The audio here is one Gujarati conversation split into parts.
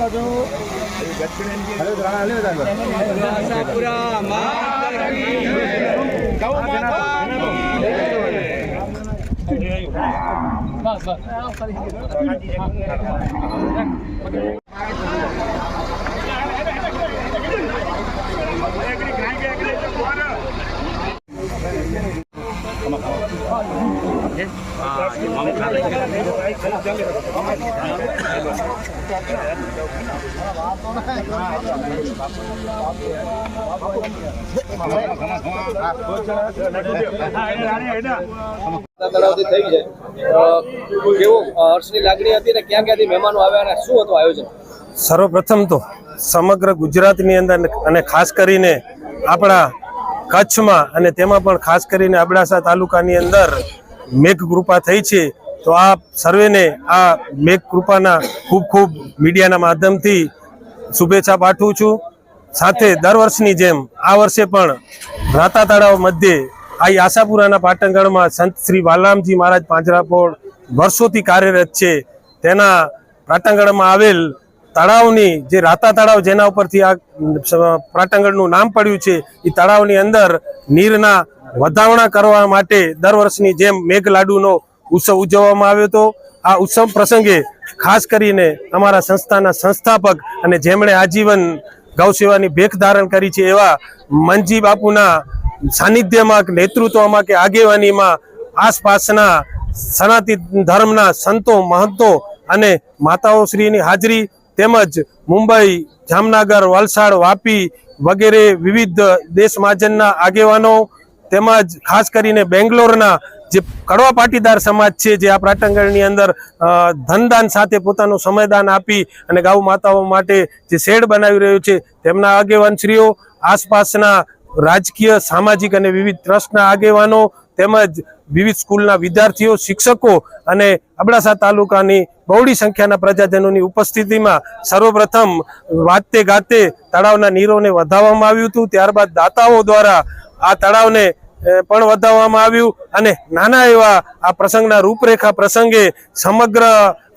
का जो पूरा गौ माता बस बस થઈ છે. અ, હર્ષની લાગણી હતી ને ક્યાં ક્યાંથી મહેમાનો આવ્યા અને શું હતું આયોજન? સર્વપ્રથમ તો સમગ્ર ગુજરાતની અંદર અને ખાસ કરીને આપણા કચ્છમાં અને તેમાં પણ ખાસ કરીને અબડાસા તાલુકાની અંદર મેઘ કૃપા થઈ છે, તો આ સર્વેને આ મેઘ કૃપાના ખૂબ ખૂબ મીડિયાના માધ્યમથી શુભેચ્છા પાઠવું છું. સાથે દર વર્ષની જેમ આ વર્ષે પણ રાતા તળાવ મધ્યે આ આશાપુરાના પાટણગઢમાં સંત શ્રી બાલરામજી મહારાજ પાંજરાપોળ વર્ષોથી કાર્યરત છે. તેના પાટણગઢમાં આવેલ તળાવની જે રાતા તળાવ જેના ઉપરથી આ પ્રાટંગણનું નામ પડ્યું છે એ તળાવની અંદર નીરના વધાવણા કરવા માટે દર વર્ષની જેમ મેઘલાડુનો ઉત્સવ ઉજવવામાં આવ્યો હતો. આ ઉત્સવ પ્રસંગે ખાસ કરીને અમારા સંસ્થાના સંસ્થાપક અને જેમણે આજીવન ગૌસેવાની ભેખ ધારણ કરી છે એવા મનજી બાપુના સાનિધ્યમાં કે નેતૃત્વમાં કે આગેવાનીમાં આસપાસના સનાતન ધર્મના સંતો, મહંતો અને માતાઓ શ્રીની હાજરી તેમજ મુંબઈ, જામનગર, વલસાડ, વાપી વગેરે વિવિધ દેશ મહાજનના આગેવાનો તેમજ ખાસ કરીને બેંગ્લોરના જે કડવા પાટીદાર સમાજ છે, જે આ પ્રાટંગણની અંદર ધનદાન સાથે પોતાનું સમયદાન આપી અને ગૌ માતાઓ માટે જે શેડ બનાવી રહ્યું છે, તેમના આગેવાનશ્રીઓ, આસપાસના રાજકીય, સામાજિક અને વિવિધ ટ્રસ્ટના આગેવાનો તેમજ વિવિધ સ્કૂલના વિદ્યાર્થીઓ, શિક્ષકો અને અબડાસા તાલુકાની બહોળી સંખ્યાના પ્રજાજનોની ઉપસ્થિતિમાં સર્વપ્રથમ વાતે ગાતે તળાવના નીરોને વધાવવામાં આવ્યું હતું. ત્યારબાદ દાતાઓ દ્વારા આ તળાવને પણ વધાવવામાં આવ્યું અને નાના એવા આ પ્રસંગના રૂપરેખા પ્રસંગે સમગ્ર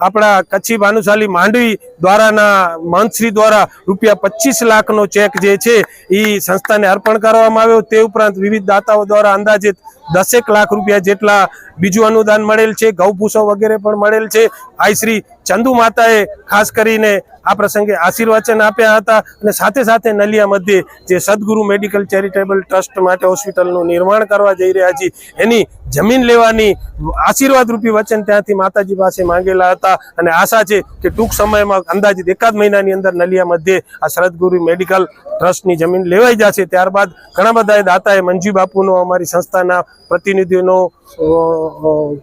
આપણા કચ્છી ભાનુશાલી માંડવી દ્વારાના મંત્રી દ્વારા રૂપિયા પચીસ લાખનો ચેક જે છે એ સંસ્થાને અર્પણ કરવામાં આવ્યો. તે ઉપરાંત વિવિધ દાતાઓ દ્વારા અંદાજિત દસેક લાખ રૂપિયા જેટલા બીજું અનુદાન મળેલ છે ગૌભૂસો વગેરે પણ મળેલ છે. આઈ શ્રી ચંદુ માતાએ ખાસ કરીને આ પ્રસંગે આશીર્વચન આપ્યા હતા અને સાથે સાથે નલિયા મધ્યે જે સદગુરુ મેડિકલ ચેરિટેબલ ટ્રસ્ટ માટે હોસ્પિટલનું નિર્માણ કરવા જઈ રહ્યા છીએ, એની જમીન લેવાની આશીર્વાદ રૂપી વચન ત્યાંથી માતાજી પાસે માંગેલા હતા. અને આશા છે કે ટૂંક સમયમાં અંદાજિત એકાદ મહિનાની અંદર નલિયા મધ્યે આ સદગુરુ મેડિકલ ટ્રસ્ટની જમીન લેવાઈ જશે. ત્યારબાદ ઘણા બધા દાતાએ મંજી બાપુનો અમારી સંસ્થાના પ્રતિનિધિઓનો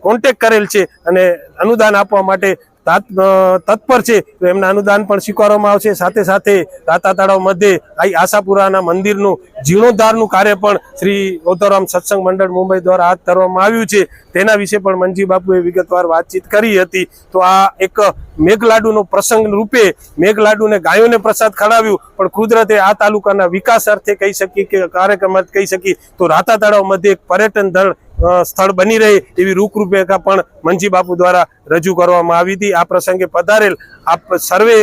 કોન્ટેક કરેલ છે અને અનુદાન આપવા માટે તત્પર છે, તો એમના અનુદાન પણ સ્વીકારવામાં આવશે. સાથે સાથે રાતા તળાવ મધ્યે આ આશાપુરાના મંદિરનું જીર્ણોદ્ધારનું કાર્ય પણ શ્રી ઓતોરામ સત્સંગ મંડળ મુંબઈ દ્વારા હાથ ધરવામાં આવ્યું છે. તેના વિશે પણ મંજી બાપુએ વિગતવાર વાતચીત કરી હતી. તો આ એક મેઘલાડુનો પ્રસંગ રૂપે મેઘલાડુને ગાયોને પ્રસાદ ખડાવ્યું પણ કુદરતે આ તાલુકાના વિકાસ અર્થે કહી શકીએ કે કાર્યક્રમ કહી શકીએ તો રાતા તળાવ મધ્યે એક પર્યટન દળ સ્થળ બની રહે એવી રૂપરેખા પણ મનજી બાપુ દ્વારા રજૂ કરવામાં આવી હતી. આ પ્રસંગે પધારેલ આપ સર્વે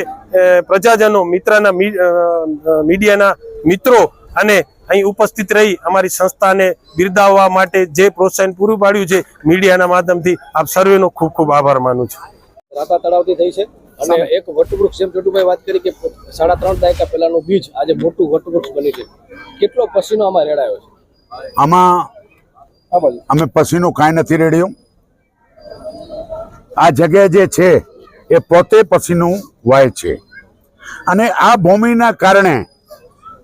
પ્રજાજનો મિત્રના મીડિયાના મિત્રો અને અહીં ઉપસ્થિત રહી અમારી સંસ્થાને બિરદાવવા માટે જે પ્રોત્સાહન પૂરું પાડ્યું છે મીડિયાના માધ્યમથી આપ સર્વેનો ખૂબ ખૂબ આભાર માનું છું. રાતા તળાવથી થઈ છે. અને એક વટવૃક્ષ જેમ ચોટુભાઈ વાત કરી કે સાડા ત્રણ દાયકા પહેલાનું બીજ આજે મોટું વટવૃક્ષ બની છે. કેટલો પસીનો આમાં રેડાયો છે? આમાં અમે પસીનું કાંઈ નથી રેડ્યું. આ જગ્યા જે છે, એ પોતે પસીનું વાય છે. અને આ ભૂમિના કારણે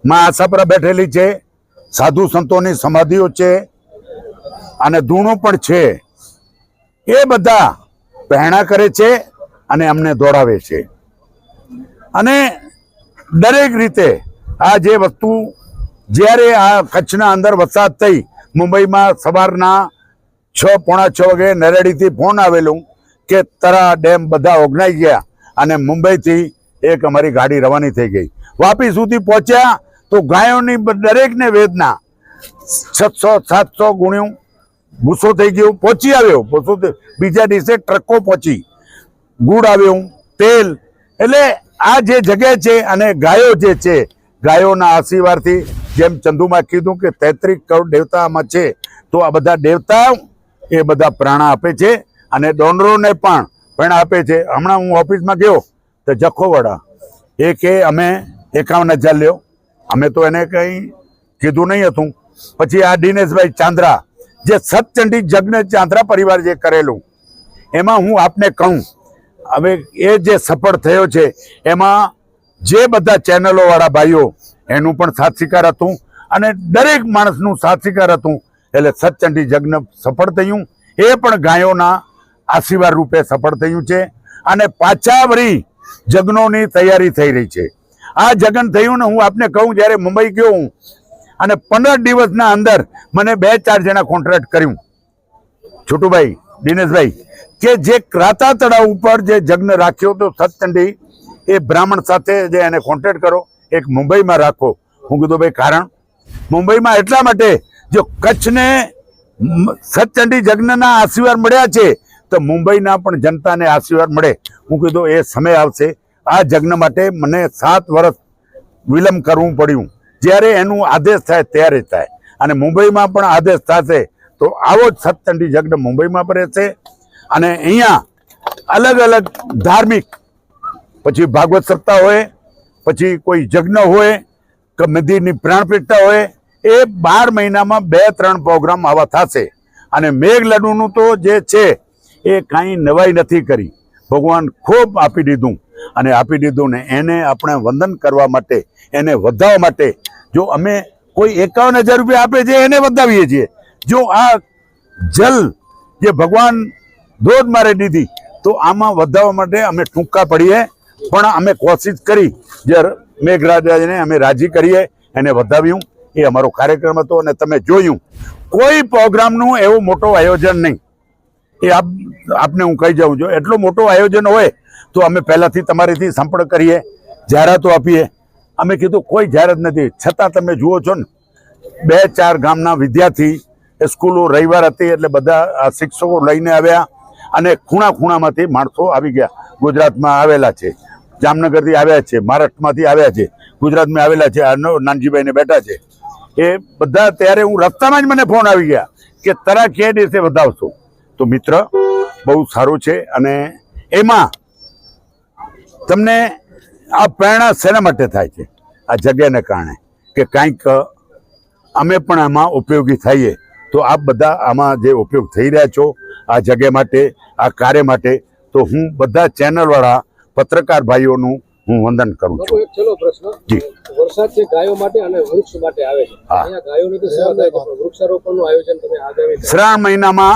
માં આશાપરા બેઠેલી છે, સાધુ સંતોની સમાધિઓ છે, અને ધૂણો પણ છે. એ બધા પહેણા કરે છે અને અમને દોડાવે છે. અને દરેક રીતે આ જે વસ્તુ, જ્યારે આ કચ્છના અંદર વરસાદ થઈ મુંબઈમાં સવારના છ, પોણા છ વાગે નરેડીથી ફોન આવેલું કે તરા ડેમ બધા ઓગનાઈ ગયા અને મુંબઈથી એક અમારી ગાડી રવાની થઈ ગઈ. વાપી સુધી પહોંચ્યા તો ગાયોની દરેકને વેદના. છસો, સાતસો ગુણ્યું ભૂસો થઈ ગયો, પહોંચી આવ્યો. ભૂસો બીજા દિવસે ટ્રકો પહોંચી. ગુડ આવ્યું, તેલ. એટલે આ જે જગ્યા છે અને ગાયો જે છે, ગાયોના આશીર્વાદથી જેમ ચંદુમાં કીધું કે તેત્રીસ કરોડ દેવતામાં છે, તો આ બધા દેવતા એ બધા પ્રાણા આપે છે અને ડોનરોને પણ પ્રાણ આપે છે. હમણાં હું ઓફિસમાં ગયો તો જખોવાડા એ કે અમે એકાવન હજાર લ્યો. અમે તો એને કંઈ કીધું નહીં હતું. પછી આ દિનેશભાઈ ચાંદ્રા, જે સતચંડી જગ્ન ચાંદ્રા પરિવાર જે કરેલું, એમાં હું આપને કહું, હવે એ જે સફળ થયો છે, એમાં જે બધા ચેનલોવાળા ભાઈઓ એનું પણ સાથ સ્વીકાર હતું અને દરેક માણસનું સાથ સ્વીકાર હતું. એટલે સતચંડી જગ્ન સફળ થયું. એ પણ ગાયોના આશીર્વાદ રૂપે સફળ થયું છે અને પાછા વળી જગ્નોની તૈયારી થઈ રહી છે. આ જગન થયું ને હું આપને કહું, જ્યારે મુંબઈ ગયો હું અને પંદર દિવસના અંદર મને બે ચાર જણા કોન્ટ્રાક્ટ કર્યું. છોટુભાઈ, દિનેશભાઈ, કે જે ક્રાતા તળાવ ઉપર જે જગ્ન રાખ્યો તો સતચંડી એ બ્રાહ્મણ સાથે જે એને કોન્ટ્રાક્ટ કરો એક મુંબઈમાં રાખો. હું કીધું, ભાઈ, કારણ? મુંબઈમાં એટલા માટે જો કચ્છને સતચંડી જગ્નના આશીર્વાદ મળ્યા છે, તો મુંબઈના પણ જનતાને આશીર્વાદ મળે. હું કીધું, એ સમય આવશે. આ જગ્ન માટે મને સાત વર્ષ વિલંબ કરવું પડ્યું. જ્યારે એનું આદેશ થાય ત્યારે થાય. અને મુંબઈમાં પણ આદેશ થશે, તો આવો જ સતચંડી જગ્ન મુંબઈમાં પણ રહેશે. અને અહીંયા અલગ અલગ ધાર્મિક, પછી ભાગવત સપ્તાહ હોય પછી કોઈ જગ્ન હોય કે મંદિરની પ્રાણ પ્રતિષ્ઠા હોય, એ બાર મહિનામાં બે, ત્રણ પ્રોગ્રામ આવા થશે. અને મેઘ લડુનું તો જે છે, એ કાંઈ નવાઈ નથી કરી. ભગવાન ખૂબ આપી દીધું. અને આપી દીધું ને એને આપણે વંદન કરવા માટે, એને વધાવવા માટે, જો અમે કોઈ એકાવન હજાર રૂપિયા આપે છે, એને વધાવીએ છીએ. જો આ જલ જે ભગવાન ધોધ મારે દીધી, તો આમાં વધારવા માટે અમે ટૂંકા પડીએ. પણ અમે કોશિશ કરી જે મેઘરાજાને અમે રાજી કરીએ, એને વધાવ્યું. એ અમારો કાર્યક્રમ હતો અને તમે જોયું. કોઈ પ્રોગ્રામનું એવું મોટું આયોજન નહીં. એ આપ, આપને હું કહી જાઉં છું એટલું મોટું આયોજન હોય તો અમે પહેલાંથી તમારીથી સંપર્ક કરીએ, જાહેરાતો આપીએ. અમે કીધું, કોઈ જાહેરાત નથી. છતાં તમે જુઓ છો ને, બે ચાર ગામના વિદ્યાર્થી સ્કૂલો રવિવાર હતી એટલે બધા શિક્ષકો લઈને આવ્યા. અને ખૂણા ખૂણામાંથી માણસો આવી ગયા. ગુજરાતમાં આવેલા છે. જામનગરથી આવ્યા છે. મહારાષ્ટ્રમાંથી આવ્યા છે. ગુજરાતમાં આવેલા છે. નાનજીભાઈને બેઠા છે. એ બધા ત્યારે હું રસ્તામાં જ મને ફોન આવી ગયા કે તરા કે દિવસે વધાવશો? તો મિત્ર, બહુ સારું છે અને એમાં તમને આ પ્રેરણા શેના માટે થાય છે? આ જગ્યાને કારણે કે કાંઈક અમે પણ આમાં ઉપયોગી થઈએ તો આપ બધા આમાં જે ઉપયોગ થઈ રહ્યા છો આ જગ્યા માટે આ કાર્ય માટે તો હું બધા ચેનલવાળા પત્રકાર ભાઈઓનું હું વંદન કરું છું. એક છેલ્લો પ્રશ્ન. જી. વરસાદ છે ગાયો માટે અને વૃક્ષ માટે આવે છે. હા. અહીંયા ગાયોની તો સેવા થાય છે વૃક્ષારોપણનું આયોજન તમે આગામી શ્રાવણ મહિનામાં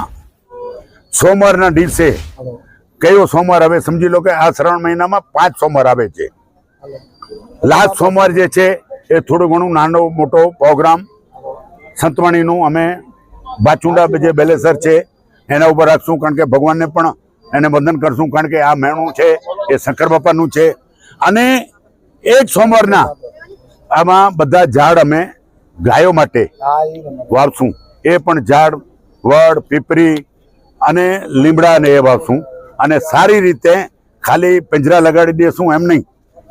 સોમવારના દિવસે કયો સોમવાર આવે સમજી લો કે આ શ્રાવણ મહિનામાં પાંચ સોમવાર આવે છે. લાસ્ટ સોમવાર જે છે એ થોડું ઘણું નાનો મોટો પ્રોગ્રામ. સંતવાણીનું અમે બાચુંડા જે બેલેસર છે એના ઉપર રાખશું કારણ કે ભગવાનને પણ એને વંદન કરશું કારણ કે આ મેણું છે, એ શંકર બાપાનું છે. અને એક સોમવારના આમાં બધા ઝાડ અમે ગાયો માટે વાવશું. એ પણ ઝાડ, વડ, પીપરી અને લીમડાને એ વાવશું. અને સારી રીતે ખાલી પિંજરા લગાડી દેશું એમ નહીં.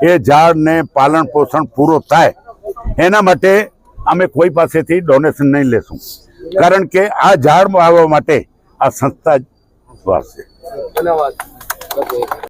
એ ઝાડને પાલન પોષણ પૂરો થાય. એના માટે અમે કોઈ પાસેથી ડોનેશન નહીં લેશું. કારણ કે આ ઝાડ વાવવા માટે આ સંસ્થા જ બાપુ.